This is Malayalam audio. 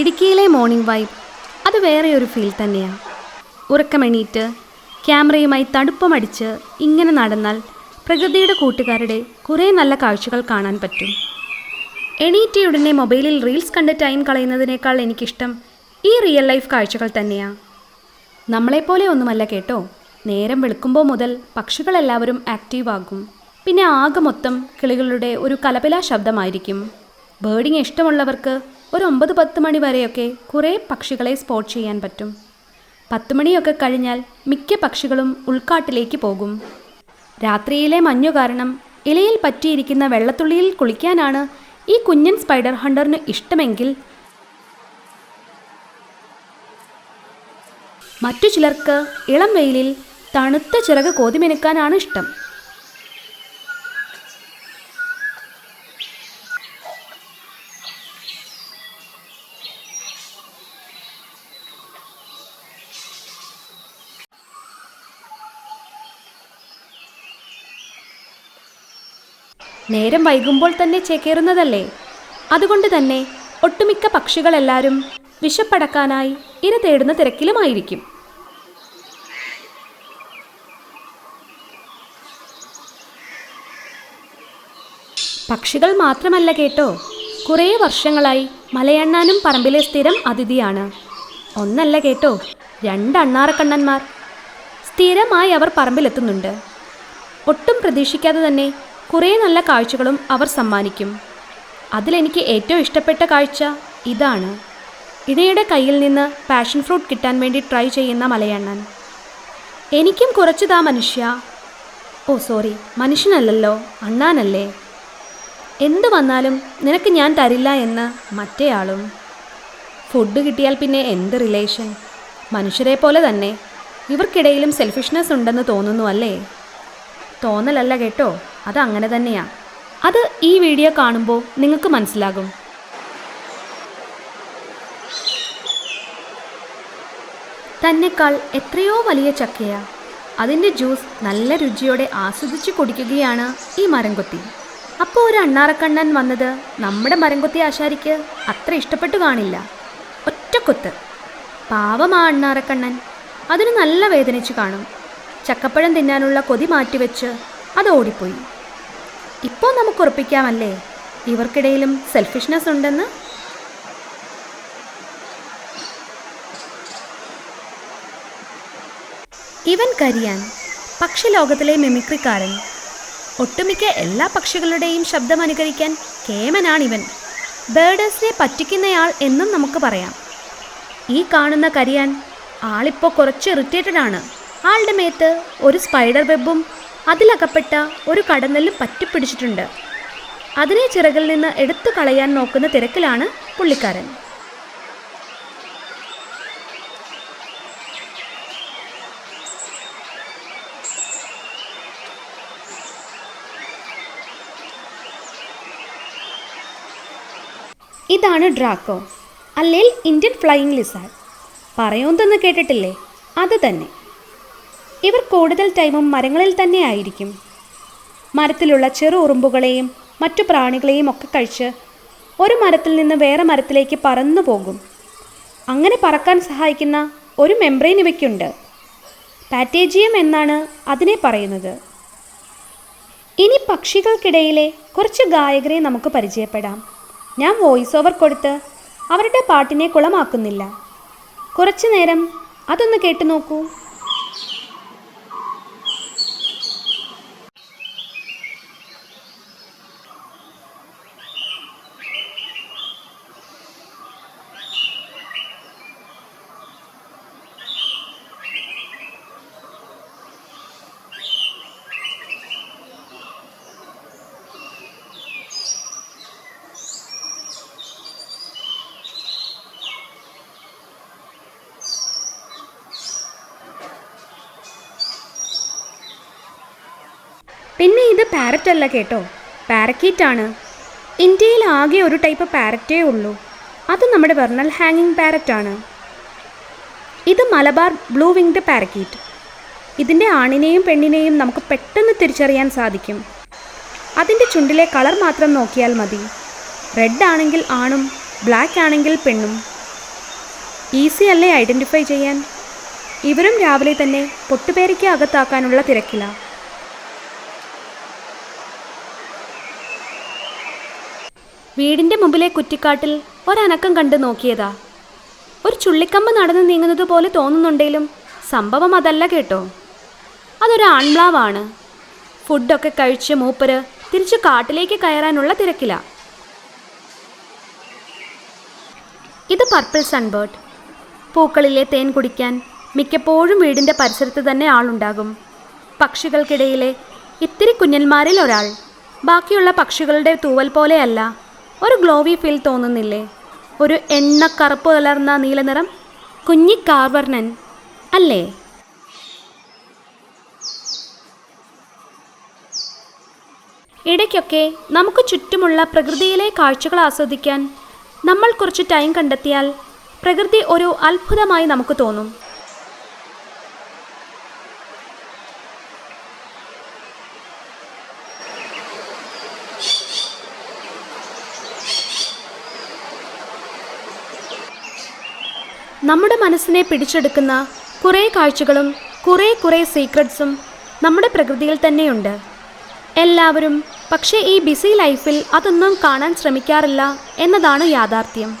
ഇടുക്കിയിലെ മോർണിംഗ് വൈബ് അത് വേറെ ഒരു ഫീൽ തന്നെയാണ് ഉറക്കമെണീറ്റ് ക്യാമറയുമായി തടുപ്പമടിച്ച് ഇങ്ങനെ നടന്നാൽ പ്രകൃതിയുടെ കൂട്ടുകാരുടെ കുറേ നല്ല കാഴ്ചകൾ കാണാൻ പറ്റും. എണീറ്റയുടനെ മൊബൈലിൽ റീൽസ് കണ്ട് ടൈം കളയുന്നതിനേക്കാൾ എനിക്കിഷ്ടം ഈ റിയൽ ലൈഫ് കാഴ്ചകൾ തന്നെയാണ് നമ്മളെപ്പോലെ ഒന്നുമല്ല കേട്ടോ. നേരം വെളുക്കുമ്പോൾ മുതൽ പക്ഷികളെല്ലാവരും ആക്റ്റീവ് ആകും. പിന്നെ ആകെ മൊത്തം കിളികളുടെ ഒരു കലപില ശബ്ദമായിരിക്കും. ബേർഡിങ് ഇഷ്ടമുള്ളവർക്ക് ഒരു ഒമ്പത് പത്ത് മണി വരെയൊക്കെ കുറേ പക്ഷികളെ സ്പോട്ട് ചെയ്യാൻ പറ്റും. പത്ത് മണിയൊക്കെ കഴിഞ്ഞാൽ മിക്ക പക്ഷികളും ഉൾക്കാട്ടിലേക്ക് പോകും. രാത്രിയിലെ മഞ്ഞു കാരണം ഇലയിൽ പറ്റിയിരിക്കുന്ന വെള്ളത്തുള്ളിയിൽ കുളിക്കാനാണ് ഈ കുഞ്ഞൻ സ്പൈഡർ ഹണ്ടറിന് ഇഷ്ടമെങ്കിൽ മറ്റു ചിലർക്ക് ഇളം വെയിലിൽ തണുത്ത ചിറക് കോതിമെനുക്കാനാണ് ഇഷ്ടം. നേരം വൈകുമ്പോൾ തന്നെ ചേക്കേറുന്നതല്ലേ? അതുകൊണ്ട് തന്നെ ഒട്ടുമിക്ക പക്ഷികളെല്ലാവരും വിശപ്പടക്കാനായി ഇര തേടുന്ന തിരക്കിലുമായിരിക്കും. പക്ഷികൾ മാത്രമല്ല കേട്ടോ. കുറേ വർഷങ്ങളായി മലയണ്ണാനും പറമ്പിലെ സ്ഥിരം അതിഥിയാണ്. ഒന്നല്ല കേട്ടോ രണ്ട് അണ്ണാറക്കണ്ണന്മാർ. സ്ഥിരമായി അവർ പറമ്പിലെത്തുന്നുണ്ട്. ഒട്ടും പ്രതീക്ഷിക്കാതെ തന്നെ കുറേ നല്ല കാഴ്ചകളും അവർ സമ്മാനിക്കും. അതിലെനിക്ക് ഏറ്റവും ഇഷ്ടപ്പെട്ട കാഴ്ച ഇതാണ്. ഇണയുടെ കയ്യിൽ നിന്ന് പാഷൻ ഫ്രൂട്ട് കിട്ടാൻ വേണ്ടി ട്രൈ ചെയ്യുന്ന മലയണ്ണൻ. എനിക്കും കുറച്ച് താ മനുഷ്യ. ഓ സോറി മനുഷ്യനല്ലല്ലോ അണ്ണാനല്ലേ? എന്തു വന്നാലും നിനക്ക് ഞാൻ തരില്ല എന്ന് മറ്റേയാളും. ഫുഡ് കിട്ടിയാൽ പിന്നെ എന്ത് റിലേഷൻ മനുഷ്യരെ പോലെ തന്നെ. ഇവർക്കിടയിലും സെൽഫിഷ്നെസ് ഉണ്ടെന്ന് തോന്നുന്നു അല്ലേ? തോന്നലല്ല കേട്ടോ? അത് അങ്ങനെ തന്നെയാ. അത് ഈ വീഡിയോ കാണുമ്പോൾ നിങ്ങൾക്ക് മനസ്സിലാകും. തന്നെക്കാൾ എത്രയോ വലിയ ചക്കയാ. അതിന്റെ ജ്യൂസ് നല്ല രുചിയോടെ ആസ്വദിച്ച് കുടിക്കുകയാണ് ഈ മരംകൊത്തി. അപ്പോൾ ഒരു അണ്ണാറക്കണ്ണൻ വന്നത് നമ്മുടെ മരംകൊത്തി ആശാരിക്ക് അത്ര ഇഷ്ടപ്പെട്ടു കാണില്ല. ഒറ്റക്കൊത്ത് പാവം ആ അണ്ണാറക്കണ്ണൻ. അതിന് നല്ല വേദനിച്ചു കാണും. ചക്കപ്പഴം തിന്നാനുള്ള കൊതി മാറ്റിവെച്ച് അത് ഓടിപ്പോയി. ഇപ്പോൾ നമുക്ക് ഉറപ്പിക്കാമല്ലേ? ഇവർക്കിടയിലും സെൽഫിഷ്നെസ് ഉണ്ടെന്ന്? ഇവൻ കരിയാൻ പക്ഷി ലോകത്തിലെ മിമിക്രിക്കാരൻ ഒട്ടുമിക്ക എല്ലാ പക്ഷികളുടെയും ശബ്ദം അനുകരിക്കാൻ കേമനാണിവൻ. ബേഡേഴ്സിനെ പറ്റിക്കുന്നയാൾ എന്നും നമുക്ക് പറയാം. ഈ കാണുന്ന കരിയാൻ ആളിപ്പോൾ കുറച്ച് ഇറിറ്റേറ്റഡ് ആണ്. ആളുടെ മേത്ത് ഒരു സ്പൈഡർ വെബും അതിലകപ്പെട്ട ഒരു കടന്നലും പറ്റിപ്പിടിച്ചിട്ടുണ്ട്. അതിനെ ചിറകിൽ നിന്ന് എടുത്തു കളയാൻ നോക്കുന്ന തിരക്കിലാണ് പുള്ളിക്കാരൻ. ഇതാണ് ഡ്രാക്കോ അല്ലെങ്കിൽ ഇന്ത്യൻ ഫ്ലൈയിങ് ലിസാർ പറയുന്നതെന്ന് കേട്ടിട്ടില്ലേ? അത് തന്നെ. ഇവർ കൂടുതൽ ടൈമും മരങ്ങളിൽ തന്നെ ആയിരിക്കും. മരത്തിലുള്ള ചെറു ഉറുമ്പുകളെയും മറ്റു പ്രാണികളെയും ഒക്കെ കഴിച്ച് ഒരു മരത്തിൽ നിന്ന് വേറെ മരത്തിലേക്ക് പറന്നു പോകും. അങ്ങനെ പറക്കാൻ സഹായിക്കുന്ന ഒരു മെംബ്രെയിൻ ഇവയ്ക്കുണ്ട്. പാറ്റേജിയം എന്നാണ് അതിനെ പറയുന്നത്. ഇനി പക്ഷികൾക്കിടയിലെ കുറച്ച് ഗായകരെ നമുക്ക് പരിചയപ്പെടാം. ഞാൻ വോയിസ് ഓവർ കൊടുത്ത് അവരുടെ പാട്ടിനെ കുളമാക്കുന്നില്ല. കുറച്ചു നേരം അതൊന്ന് കേട്ടു നോക്കൂ പിന്നെ ഇത് പാരറ്റ് അല്ല കേട്ടോ. പാരക്കീറ്റ് ആണ്. ഇന്ത്യയിൽ ആകെ ഒരു ടൈപ്പ് പാരറ്റേ ഉള്ളൂ. അത് നമ്മുടെ വെർണൽ ഹാങ്ങിങ് പാരറ്റ് ആണ്. ഇത് മലബാർ ബ്ലൂ വിങ്ഡ് പാരക്കീറ്റ് ഇതിന്റെ ആണിനെയും പെണ്ണിനെയും നമുക്ക് പെട്ടെന്ന് തിരിച്ചറിയാൻ സാധിക്കും. അതിന്റെ ചുണ്ടിലെ കളർ മാത്രം നോക്കിയാൽ മതി. റെഡ് ആണെങ്കിൽ ആണും ബ്ലാക്ക് ആണെങ്കിൽ പെണ്ണും. ഈസി അല്ലേ ഐഡന്റിഫൈ ചെയ്യാൻ? ഇവരും രാവിലെ തന്നെ പൊട്ടുപേരയ്ക്ക് അകത്താക്കാനുള്ള തിരക്കില. വീടിന്റെ മുമ്പിലെ കുറ്റിക്കാട്ടിൽ ഒരനക്കം കണ്ടു നോക്കിയതാ. ഒരു ചുള്ളിക്കമ്പ് നടന്നു നീങ്ങുന്നത് പോലെ തോന്നുന്നുണ്ടെങ്കിലും സംഭവം അതല്ല കേട്ടോ. അതൊരു ആൺമ്ലാവാണ്. ഫുഡൊക്കെ കഴിച്ച് മൂപ്പര് തിരിച്ച് കാട്ടിലേക്ക് കയറാനുള്ള തിരക്കില. ഇത് പർപ്പിൾ സൺബേർഡ്. പൂക്കളിലെ തേൻ കുടിക്കാൻ മിക്കപ്പോഴും വീടിന്റെ പരിസരത്ത് തന്നെ ആളുണ്ടാകും. പക്ഷികൾക്കിടയിലെ ഇത്തിരി കുഞ്ഞന്മാരിൽ ഒരാൾ. ബാക്കിയുള്ള പക്ഷികളുടെ തൂവൽ പോലെയല്ല. ഒരു ഗ്ലോവി ഫീൽ തോന്നുന്നില്ലേ? ഒരു എണ്ണ കറുപ്പ് കലർന്ന നീലനിറം കുഞ്ഞി കാർവർണൻ അല്ലേ? ഇടയ്ക്കൊക്കെ നമുക്ക് ചുറ്റുമുള്ള പ്രകൃതിയിലെ കാഴ്ചകൾ ആസ്വദിക്കാൻ നമ്മൾ കുറച്ച് ടൈം കണ്ടെത്തിയാൽ പ്രകൃതി ഒരു അത്ഭുതമായി നമുക്ക് തോന്നും. നമ്മുടെ മനസ്സിനെ പിടിച്ചെടുക്കുന്ന കുറേ കാഴ്ചകളും കുറേ കുറേ സീക്രട്ട്സും നമ്മുടെ പ്രകൃതിയിൽ തന്നെയുണ്ട്. എല്ലാവരും പക്ഷേ ഈ ബിസി ലൈഫിൽ അതൊന്നും കാണാൻ ശ്രമിക്കാറില്ല എന്നതാണ് യാഥാർത്ഥ്യം.